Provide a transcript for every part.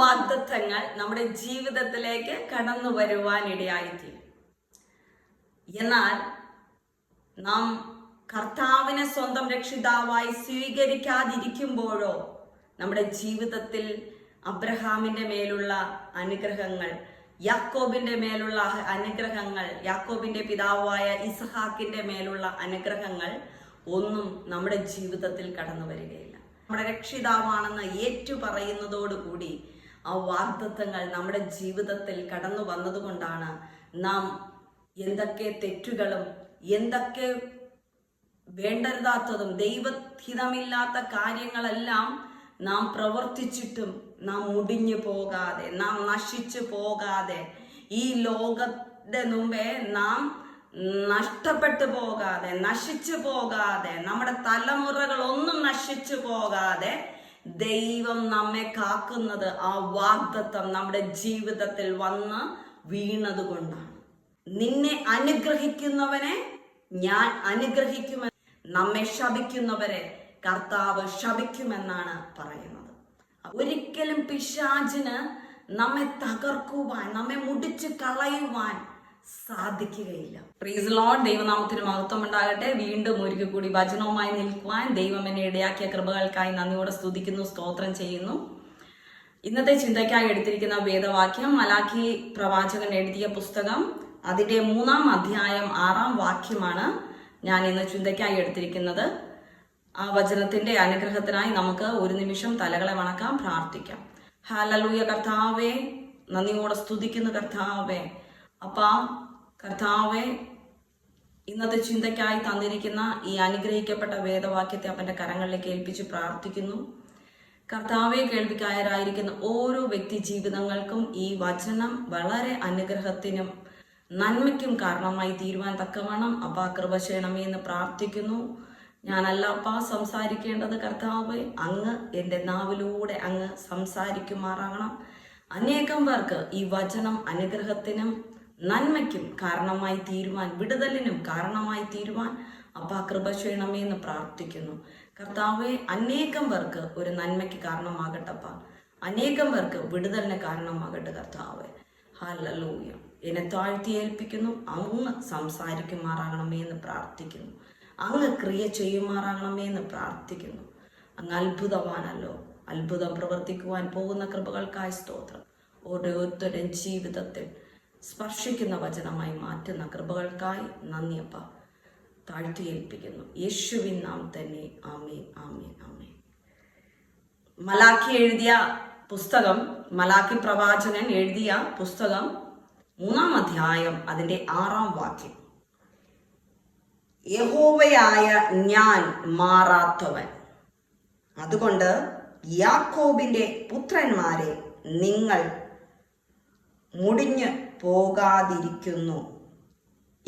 വാഗ്ദത്തങ്ങൾ നമ്മുടെ ജീവിതത്തിലേക്ക് കടന്നു വരുവാനിടയായിത്തീരും. എന്നാൽ നാം കർത്താവിനെ സ്വന്തം രക്ഷിതാവായി സ്വീകരിക്കാതിരിക്കുമ്പോഴോ നമ്മുടെ ജീവിതത്തിൽ അബ്രഹാമിന്റെ മേലുള്ള അനുഗ്രഹങ്ങൾ യാക്കോബിന്റെ മേലുള്ള അനുഗ്രഹങ്ങൾ യാക്കോബിന്റെ പിതാവായ ഇസഹാക്കിന്റെ മേലുള്ള അനുഗ്രഹങ്ങൾ ഒന്നും നമ്മുടെ ജീവിതത്തിൽ കടന്നു വരികയില്ല. നമ്മുടെ രക്ഷിതാവാണെന്ന് ഏറ്റു പറയുന്നതോടുകൂടി ആ വാഗ്ദത്തങ്ങൾ നമ്മുടെ ജീവിതത്തിൽ കടന്നു വന്നതുകൊണ്ടാണ് നാം എന്തൊക്കെ തെറ്റുകളും എന്തൊക്കെ വേണ്ടരുതാത്തതും ദൈവഹിതമില്ലാത്ത കാര്യങ്ങളെല്ലാം നാം പ്രവർത്തിച്ചിട്ടും നാം മുടിഞ്ഞു പോകാതെ നാം നശിച്ചു പോകാതെ ഈ ലോകത്തെ മുമ്പേ നാം നഷ്ടപ്പെട്ടു പോകാതെ നശിച്ചു പോകാതെ നമ്മുടെ തലമുറകളൊന്നും നശിച്ചു പോകാതെ ദൈവം നമ്മെ കാക്കുന്നത് ആ വാഗ്ദത്വം നമ്മുടെ ജീവിതത്തിൽ വന്ന് വീണതുകൊണ്ടാണ്. നിന്നെ അനുഗ്രഹിക്കുന്നവനെ ഞാൻ അനുഗ്രഹിക്കുമെന്ന് നമ്മെ ശപിക്കുന്നവരെ കർത്താവ് ശപിക്കുമെന്നാണ് പറയുന്നത്. ഒരിക്കലും പിശാചിന് നമ്മെ തകർക്കുവാൻ നമ്മെ മുടിച്ചു കളയുവാൻ സാധിക്കുകയില്ല. പ്രീസ് ലോൺ ദൈവനാമത്തിന് മഹത്വം ഉണ്ടാകട്ടെ. വീണ്ടും ഒരിക്കൽ കൂടി വചനവുമായി നിൽക്കുവാൻ ദൈവം എന്നെ ഇടയാക്കിയ കൃപകൾക്കായി നന്ദിയോടെ സ്തുതിക്കുന്നു സ്തോത്രം ചെയ്യുന്നു. ഇന്നത്തെ ചിന്തയ്ക്കായി എടുത്തിരിക്കുന്ന വേദവാക്യം മലാഖി പ്രവാചകൻ എഴുതിയ പുസ്തകം. അതിന്റെ മൂന്നാം അധ്യായം ആറാം വാക്യമാണ് ഞാൻ ഇന്ന് ചിന്തയ്ക്കായി എടുത്തിരിക്കുന്നത്. ആ വചനത്തിന്റെ അനുഗ്രഹത്തിനായി നമുക്ക് ഒരു നിമിഷം തലകളെ വണക്കാം പ്രാർത്ഥിക്കാം. ഹാലലൂയ കർത്താവേ നന്ദിയോടെ സ്തുതിക്കുന്ന കർത്താവേ. അപ്പാ കർത്താവെ ഇന്നത്തെ ചിന്തയ്ക്കായി തന്നിരിക്കുന്ന ഈ അനുഗ്രഹിക്കപ്പെട്ട വേദവാക്യത്തെ അവന്റെ കരങ്ങളിലേക്ക് ഏൽപ്പിച്ച് പ്രാർത്ഥിക്കുന്നു. കർത്താവെ കേൾവിക്കായരായിരിക്കുന്ന ഓരോ വ്യക്തി ജീവിതങ്ങൾക്കും ഈ വചനം വളരെ അനുഗ്രഹത്തിനും നന്മയ്ക്കും കാരണമായി തീരുവാൻ തക്കവണ്ണം അപ്പാ കൃപ ചെയ്യണമേ എന്ന് പ്രാർത്ഥിക്കുന്നു. ഞാനല്ല അപ്പാ സംസാരിക്കേണ്ടത് കർത്താവ് അങ്ങ് എന്റെ നാവിലൂടെ അങ്ങ് സംസാരിക്കുമാറാകണം. അനേകം പേർക്ക് ഈ വചനം അനുഗ്രഹത്തിനും നന്മയ്ക്കും കാരണമായി തീരുവാൻ വിടുതലിനും കാരണമായി തീരുവാൻ അപ്പാ കൃപ ചെയ്യണമേ എന്ന് പ്രാർത്ഥിക്കുന്നു. കർത്താവെ അനേകം പേർക്ക് ഒരു നന്മയ്ക്ക് കാരണമാകട്ടപ്പ. അനേകം പേർക്ക് വിടുതലിന് കാരണമാകട്ടെ കർത്താവെ. ഹല്ലൂയ എന്നെ താഴ്ത്തി ഏൽപ്പിക്കുന്നു അങ്ങ് സംസാരിക്കുമാറാകണമേ എന്ന് പ്രാർത്ഥിക്കുന്നു. അങ്ങ് ക്രിയ ചെയ്യുമാറാകണമേ എന്ന് പ്രാർത്ഥിക്കുന്നു. അങ്ങ് അത്ഭുതവാനല്ലോ. അത്ഭുതം പ്രവർത്തിക്കുവാൻ പോകുന്ന കൃപകൾക്കായി സ്തോത്രം. ഓരോരുത്തരുടെയും ജീവിതത്തിൽ സ്പർശിക്കുന്ന വചനമായി മാറ്റുന്ന കൃപകൾക്കായി നന്ദിയപ്പ താഴ്ത്തി ഏൽപ്പിക്കുന്നു യേശുവിൻ നാം തന്നെ ആമേ ആമേ ആമേ മലാഖി എഴുതിയ പുസ്തകം മലാഖി പ്രവാചകൻ എഴുതിയ പുസ്തകം മൂന്നാം അധ്യായം അതിന്റെ ആറാം വാക്യം. യഹോവയായ ഞാൻ മാറാത്തവൻ. അതുകൊണ്ട് യാക്കോബിന്റെ പുത്രന്മാരെ നിങ്ങൾ മുടിഞ്ഞു പോകാതിരിക്കുന്നു.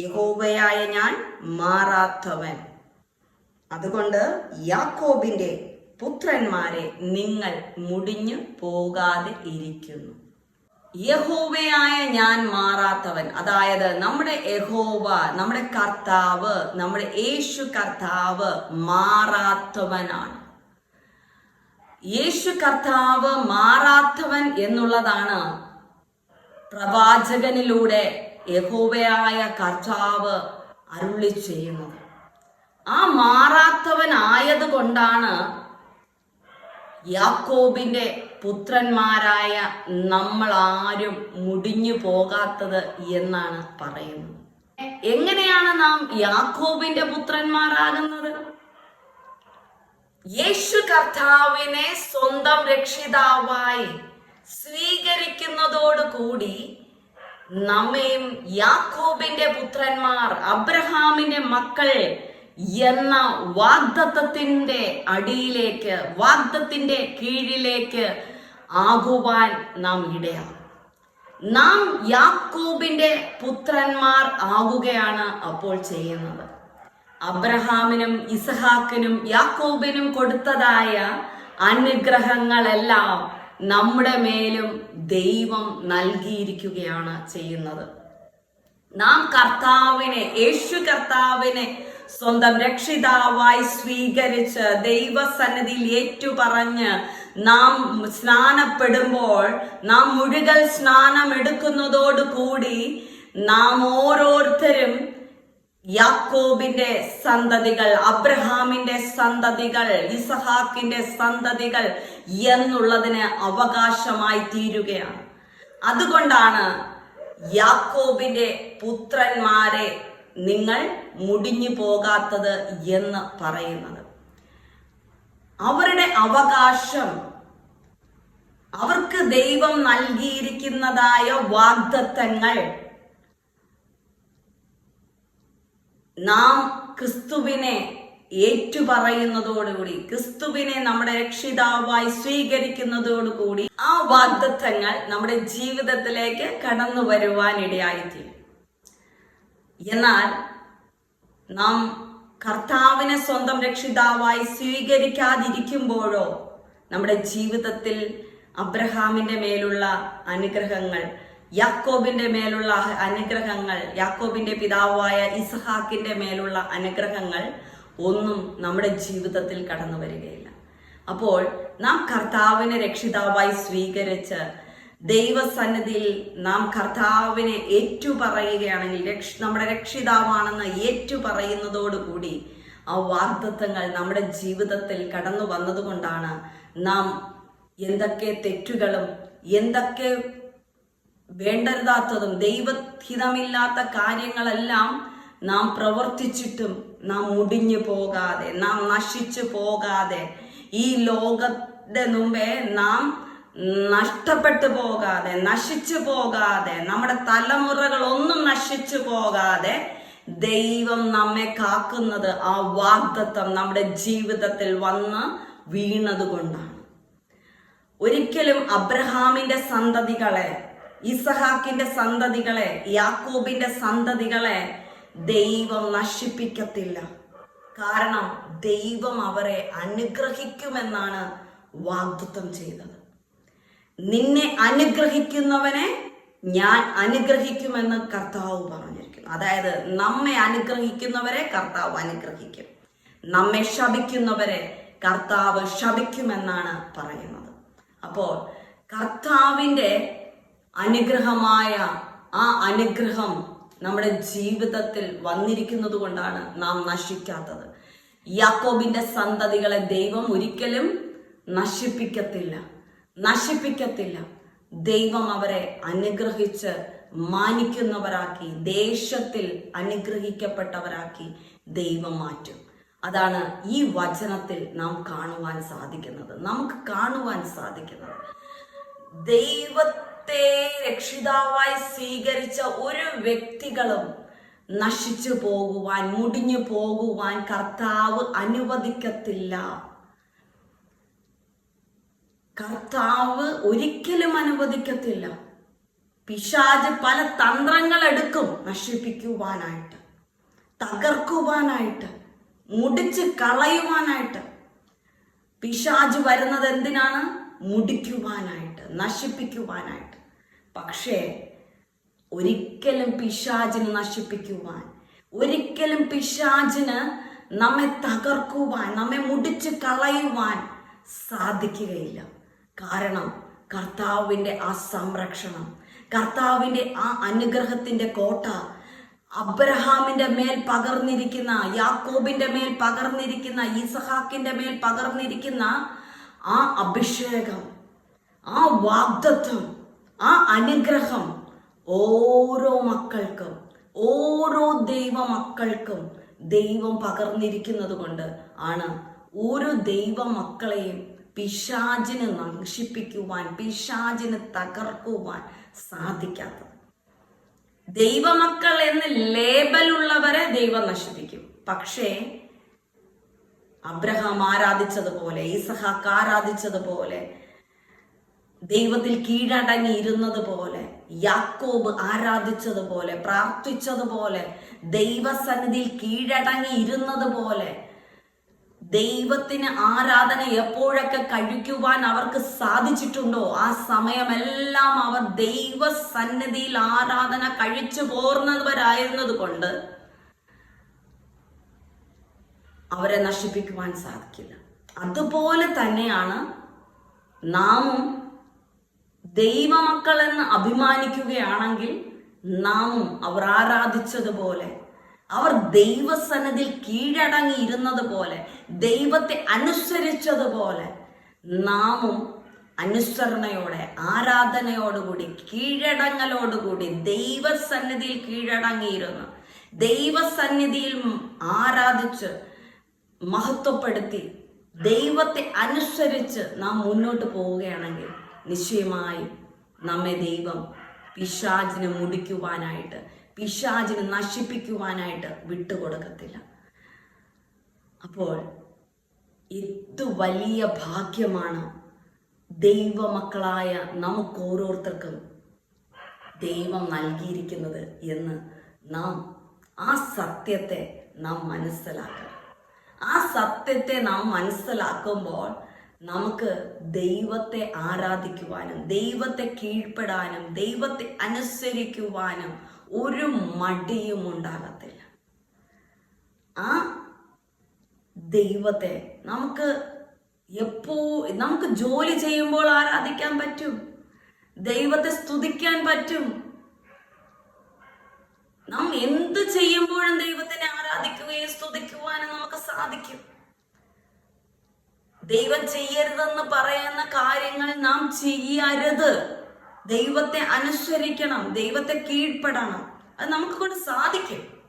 യഹോവയായ ഞാൻ മാറാത്തവൻ. അതുകൊണ്ട് യാക്കോബിന്റെ പുത്രന്മാരെ നിങ്ങൾ മുടിഞ്ഞു പോകാതെ ഇരിക്കുന്നു. യഹോവയായ ഞാൻ മാറാത്തവൻ. അതായത് നമ്മുടെ യഹോവ നമ്മുടെ കർത്താവ് നമ്മുടെ യേശു കർത്താവ് മാറാത്തവനാണ്. യേശു കർത്താവ് മാറാത്തവൻ എന്നുള്ളതാണ് പ്രവാചകനിലൂടെ യഹോവയായ കർത്താവ് അരുളി ചെയ്യുന്നത്. ആ മാറാത്തവനായത് കൊണ്ടാണ് യാക്കോബിന്റെ പുത്രന്മാരായ നമ്മൾ ആരും മുടിഞ്ഞു പോകാത്തത് എന്നാണ് പറയുന്നത്. എങ്ങനെയാണ് നാം യാക്കോബിന്റെ പുത്രന്മാരാകുന്നത്? യേശു കർത്താവിനെ സ്വന്തം രക്ഷിതാവായി സ്വീകരിക്കുന്നതോടുകൂടി നമ്മയും യാക്കോബിന്റെ പുത്രന്മാർ അബ്രഹാമിന്റെ മക്കൾ എന്ന വാഗ്ദത്തത്തിന്റെ അടിയിലേക്ക് വാഗ്ദത്തിന്റെ കീഴിലേക്ക് ആകുവാൻ നാം ഇടയാകും. നാം യാക്കോബിന്റെ പുത്രന്മാർ ആകുകയാണ് അപ്പോൾ ചെയ്യുന്നത്. അബ്രഹാമിനും ഇസഹാക്കിനും യാക്കോബിനും കൊടുത്തതായ അനുഗ്രഹങ്ങളെല്ലാം നമ്മുടെ മേലും ദൈവം നൽകിയിരിക്കുകയാണ് ചെയ്യുന്നത്. നാം കർത്താവിനെ യേശു കർത്താവിനെ സ്വന്തം രക്ഷിതാവായി സ്വീകരിച്ച് ദൈവസന്നിധിയിൽ ഏറ്റുപറഞ്ഞ് നാം സ്നാനപ്പെടുമ്പോൾ നാം മുഴുകൽ സ്നാനം എടുക്കുന്നതോടുകൂടി നാം ഓരോരുത്തരും യാക്കോബിന്റെ സന്തതികൾ അബ്രഹാമിന്റെ സന്തതികൾ ഇസഹാക്കിന്റെ സന്തതികൾ എന്നുള്ളതിന് അവകാശമായി തീരുകയാണ്. അതുകൊണ്ടാണ് യാക്കോബിന്റെ പുത്രന്മാരെ നിങ്ങൾ മുടിഞ്ഞു പോകാത്തത് എന്ന് പറയുന്നത്. അവരുടെ അവകാശം അവർക്ക് ദൈവം നൽകിയിരിക്കുന്നതായ വാഗ്ദത്തങ്ങൾ നാം ക്രിസ്തുവിനെ ഏറ്റുപറയുന്നതോടുകൂടി ക്രിസ്തുവിനെ നമ്മുടെ രക്ഷിതാവായി സ്വീകരിക്കുന്നതോടുകൂടി ആ വാഗ്ദത്തങ്ങൾ നമ്മുടെ ജീവിതത്തിലേക്ക് കടന്നു വരുവാനിടയായിത്തീരും എന്നാൽ നാം കർത്താവിനെ സ്വന്തം രക്ഷിതാവായി സ്വീകരിക്കാതിരിക്കുമ്പോഴോ നമ്മുടെ ജീവിതത്തിൽ അബ്രഹാമിന്റെ മേലുള്ള അനുഗ്രഹങ്ങൾ യാക്കോബിന്റെ മേലുള്ള അനുഗ്രഹങ്ങൾ യാക്കോബിന്റെ പിതാവായ ഇസഹാക്കിന്റെ മേലുള്ള അനുഗ്രഹങ്ങൾ ഒന്നും നമ്മുടെ ജീവിതത്തിൽ കടന്നു വരികയില്ല. അപ്പോൾ നാം കർത്താവിനെ രക്ഷിതാവായി സ്വീകരിച്ച് ദൈവസന്നിധിയിൽ നാം കർത്താവിനെ ഏറ്റുപറയുകയാണെങ്കിൽ രക്ഷ നമ്മുടെ രക്ഷിതാവാണെന്ന് ഏറ്റുപറയുന്നതോടുകൂടി ആ വാഗ്ദത്വങ്ങൾ നമ്മുടെ ജീവിതത്തിൽ കടന്നു വന്നതുകൊണ്ടാണ് നാം എന്തൊക്കെ തെറ്റുകളും എന്തൊക്കെ വേണ്ടരുതാത്തതും ദൈവഹിതമില്ലാത്ത കാര്യങ്ങളെല്ലാം നാം പ്രവർത്തിച്ചിട്ടും നാം മുടിഞ്ഞു പോകാതെ നാം നശിച്ചു പോകാതെ ഈ ലോകത്തെ മുമ്പേ നാം നഷ്ടപ്പെട്ടു പോകാതെ നശിച്ചു പോകാതെ നമ്മുടെ തലമുറകൾ ഒന്നും നശിച്ചു പോകാതെ ദൈവം നമ്മെ കാക്കുന്നത് ആ വാഗ്ദത്വം നമ്മുടെ ജീവിതത്തിൽ വന്ന് വീണതുകൊണ്ടാണ്. ഒരിക്കലും അബ്രഹാമിന്റെ സന്തതികളെ ഇസഹാക്കിന്റെ സന്തതികളെ യാക്കോബിന്റെ സന്തതികളെ ദൈവം നശിപ്പിക്കത്തില്ല. കാരണം ദൈവം അവരെ അനുഗ്രഹിക്കുമെന്നാണ് വാഗ്ദത്വം ചെയ്തത്. നിന്നെ അനുഗ്രഹിക്കുന്നവനെ ഞാൻ അനുഗ്രഹിക്കുമെന്ന് കർത്താവ് പറഞ്ഞിരിക്കുന്നു. അതായത് നമ്മെ അനുഗ്രഹിക്കുന്നവരെ കർത്താവ് അനുഗ്രഹിക്കും. നമ്മെ ശപിക്കുന്നവരെ കർത്താവ് ശപിക്കുമെന്നാണ് പറയുന്നത്. അപ്പോൾ കർത്താവിന്റെ അനുഗ്രഹമായ ആ അനുഗ്രഹം നമ്മുടെ ജീവിതത്തിൽ വന്നിരിക്കുന്നത് കൊണ്ടാണ് നാം നശിക്കാത്തത്. യാക്കോബിന്റെ സന്തതികളെ ദൈവം ഒരിക്കലും നശിപ്പിക്കത്തില്ല. നശിപ്പിക്കത്തില്ല. ദൈവം അവരെ അനുഗ്രഹിച്ച് മാനിക്കുന്നവരാക്കി ദേശത്തിൽ അനുഗ്രഹിക്കപ്പെട്ടവരാക്കി ദൈവം മാറ്റും. അതാണ് ഈ വചനത്തിൽ നാം കാണുവാൻ സാധിക്കുന്നത്. നമുക്ക് കാണുവാൻ സാധിക്കുന്നത്. ദൈവത്തെ രക്ഷിതാവായി സ്വീകരിച്ച ഒരു വ്യക്തികളും നശിച്ചു പോകുവാൻ മുടിഞ്ഞു പോകുവാൻ കർത്താവ് അനുവദിക്കത്തില്ല. കർത്താവ് ഒരിക്കലും അനുവദിക്കത്തില്ല. പിശാജ് പല തന്ത്രങ്ങൾ എടുക്കും നശിപ്പിക്കുവാനായിട്ട് തകർക്കുവാനായിട്ട് മുടിച്ച് കളയുവാനായിട്ട്. പിശാജ് വരുന്നത് എന്തിനാണ്? മുടിക്കുവാനായിട്ട് നശിപ്പിക്കുവാനായിട്ട്. പക്ഷേ ഒരിക്കലും പിശാചിന് നശിപ്പിക്കുവാൻ ഒരിക്കലും പിശാചിന് നമ്മെ തകർക്കുവാൻ നമ്മെ മുടിച്ച് കളയുവാൻ സാധിക്കുകയില്ല. കാരണം കർത്താവിന്റെ ആ സംരക്ഷണം കർത്താവിന്റെ ആ അനുഗ്രഹത്തിന്റെ കോട്ട അബ്രഹാമിന്റെ മേൽ പകർന്നിരിക്കുന്ന യാക്കോബിന്റെ മേൽ പകർന്നിരിക്കുന്ന ഇസഹാക്കിന്റെ മേൽ പകർന്നിരിക്കുന്ന ആ അഭിഷേകം ആ വാഗ്ദത്വം ആ അനുഗ്രഹം ഓരോ മക്കൾക്കും ഓരോ ദൈവ മക്കൾക്കും ദൈവം പകർന്നിരിക്കുന്നത് കൊണ്ട് ആണ് ഓരോ ദൈവ മക്കളെയും പിശാചിന് നശിപ്പിക്കുവാൻ പിശാചിന് തകർക്കുവാൻ സാധിക്കാത്തത്. ദൈവമക്കൾ എന്ന് ലേബലുള്ളവരെ ദൈവം നശിപ്പിക്കും. പക്ഷേ അബ്രഹാം ആരാധിച്ചതുപോലെ ഈസഹാക്ക് ആരാധിച്ചതുപോലെ ദൈവത്തിൽ കീഴടങ്ങിയിരുന്നത് പോലെ യാക്കോബ് ആരാധിച്ചതുപോലെ പ്രാർത്ഥിച്ചതുപോലെ ദൈവസന്നിധിയിൽ കീഴടങ്ങിയിരുന്നത് പോലെ ദൈവത്തിന് ആരാധന എപ്പോഴൊക്കെ കഴിക്കുവാൻ അവർക്ക് സാധിച്ചിട്ടുണ്ടോ ആ സമയമെല്ലാം അവർ ദൈവസന്നിധിയിൽ ആരാധന കഴിച്ചു പോർന്നവരായിരുന്നത് കൊണ്ട് അവരെ നശിപ്പിക്കുവാൻ സാധിക്കില്ല. അതുപോലെ തന്നെയാണ് നാമും ദൈവമക്കളെന്ന് അഭിമാനിക്കുകയാണെങ്കിൽ നാമും അവർ ആരാധിച്ചതുപോലെ അവർ ദൈവസന്നതിൽ കീഴടങ്ങിയിരുന്നത് പോലെ ദൈവത്തെ അനുസരിച്ചതുപോലെ നാമും അനുസരണയോടെ ആരാധനയോടുകൂടി കീഴടങ്ങലോടുകൂടി ദൈവസന്നിധിയിൽ കീഴടങ്ങിയിരുന്നു ദൈവസന്നിധിയിൽ ആരാധിച്ച് മഹത്വപ്പെടുത്തി ദൈവത്തെ അനുസരിച്ച് നാം മുന്നോട്ട് പോവുകയാണെങ്കിൽ നിശ്ചയമായി നമ്മെ ദൈവം പിശാചിനെ മുടിക്കുവാനായിട്ട് പിശാചിനെ നശിപ്പിക്കുവാനായിട്ട് വിട്ടുകൊടുക്കത്തില്ല. അപ്പോൾ ഇത് വലിയ ഭാഗ്യമാണ് ദൈവമക്കളായ നമുക്ക് ഓരോരുത്തർക്കും ദൈവം നൽകിയിരിക്കുന്നത് എന്ന് നാം ആ സത്യത്തെ നാം മനസ്സിലാക്കണം. ആ സത്യത്തെ നാം മനസ്സിലാക്കുമ്പോൾ നമുക്ക് ദൈവത്തെ ആരാധിക്കുവാനും ദൈവത്തെ കീഴ്പ്പെടാനും ദൈവത്തെ അനുസരിക്കുവാനും ഒരു മടിയും ഉണ്ടാകത്തില്ല. ആ ദൈവത്തെ നമുക്ക് എപ്പോ നമുക്ക് ജോലി ചെയ്യുമ്പോൾ ആരാധിക്കാൻ പറ്റും? ദൈവത്തെ സ്തുതിക്കാൻ പറ്റും? നാം എന്ത് ചെയ്യുമ്പോഴും ദൈവത്തിനെ ആരാധിക്കുകയും സ്തുതിക്കുവാനും നമുക്ക് സാധിക്കും. ദൈവം ചെയ്യരുതെന്ന് പറയുന്ന കാര്യങ്ങൾ നാം ചെയ്യരുത്. ദൈവത്തെ അനുസരിക്കണം ദൈവത്തെ കീഴ്പ്പെടണം. അത് നമുക്ക് കൊണ്ട് സാധിക്കും.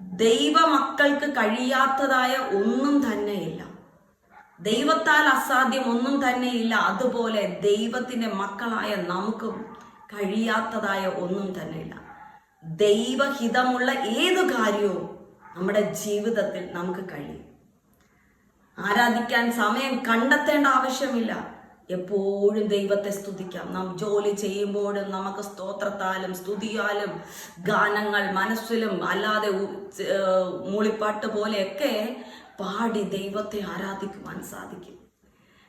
ദൈവമക്കൾക്ക് കഴിയാത്തതായ ഒന്നും തന്നെയില്ല. ദൈവത്താൽ അസാധ്യം ഒന്നും തന്നെയില്ല. അതുപോലെ ദൈവത്തിന്റെ മക്കളായ നമുക്കും കഴിയാത്തതായ ഒന്നും തന്നെയില്ല. ദൈവഹിതമുള്ള ഏതു കാര്യവും നമ്മുടെ ജീവിതത്തിൽ നമുക്ക് കഴിയും. ആരാധിക്കാൻ സമയം കണ്ടെത്തേണ്ട ആവശ്യമില്ല. എപ്പോഴും ദൈവത്തെ സ്തുതിക്കാം. നാം ജോലി ചെയ്യുമ്പോഴും നമുക്ക് സ്തോത്രത്താലും സ്തുതിയാലും ഗാനങ്ങൾ മനസ്സിലും അല്ലാതെ മൂളിപ്പാട്ട് പോലെയൊക്കെ പാടി ദൈവത്തെ ആരാധിക്കുവാൻ സാധിക്കും.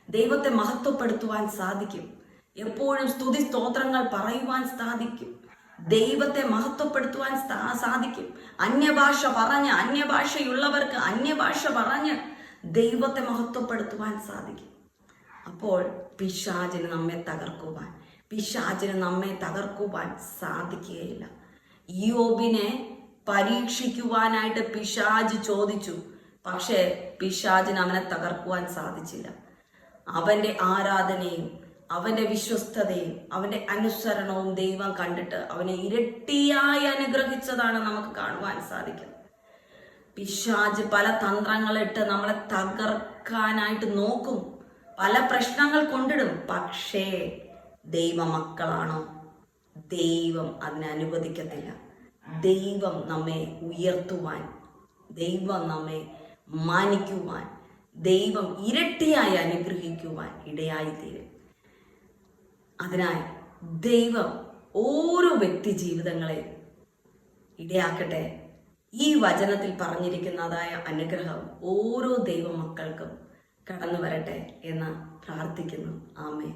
ദൈവത്തെ മഹത്വപ്പെടുത്തുവാൻ സാധിക്കും. എപ്പോഴും സ്തുതി സ്തോത്രങ്ങൾ പറയുവാൻ സാധിക്കും. ദൈവത്തെ മഹത്വപ്പെടുത്തുവാൻ സാധിക്കും. അന്യഭാഷ പറഞ്ഞ് അന്യഭാഷയുള്ളവർക്ക് അന്യഭാഷ പറഞ്ഞ് ദൈവത്തെ മഹത്വപ്പെടുത്തുവാൻ സാധിക്കും. അപ്പോൾ പിശാചിന് നമ്മെ തകർക്കുവാൻ പിശാചിന് നമ്മെ തകർക്കുവാൻ സാധിക്കുകയില്ല. യോബിനെ പരീക്ഷിക്കുവാനായിട്ട് പിശാജ് ചോദിച്ചു. പക്ഷേ പിശാചിന് അവനെ തകർക്കുവാൻ സാധിച്ചില്ല. അവന്റെ ആരാധനയും അവന്റെ വിശ്വസ്തതയും അവന്റെ അനുസരണവും ദൈവം കണ്ടിട്ട് അവനെ ഇരട്ടിയായി അനുഗ്രഹിച്ചതാണ് നമുക്ക് കാണുവാൻ സാധിക്കുന്നത്. പിശാജ് പല തന്ത്രങ്ങളിട്ട് നമ്മളെ തകർക്കാനായിട്ട് നോക്കും. പല പ്രശ്നങ്ങൾ കൊണ്ടിടും. പക്ഷേ ദൈവമക്കളാണോ? ദൈവം അതിനെ അനുവദിക്കത്തില്ല. ദൈവം നമ്മെ ഉയർത്തുവാൻ ദൈവം നമ്മെ മാനിക്കുവാൻ ദൈവം ഇരട്ടിയായി അനുഗ്രഹിക്കുവാൻ ഇടയായിത്തീരും. അതിനാൽ ദൈവം ഓരോ വ്യക്തി ജീവിതങ്ങളെ ഇടയാക്കട്ടെ. ഈ വചനത്തിൽ പറഞ്ഞിരിക്കുന്നതായ അനുഗ്രഹം ഓരോ ദൈവ മക്കൾക്കും കടന്നു വരട്ടെ എന്ന് പ്രാർത്ഥിക്കുന്നു. ആമേ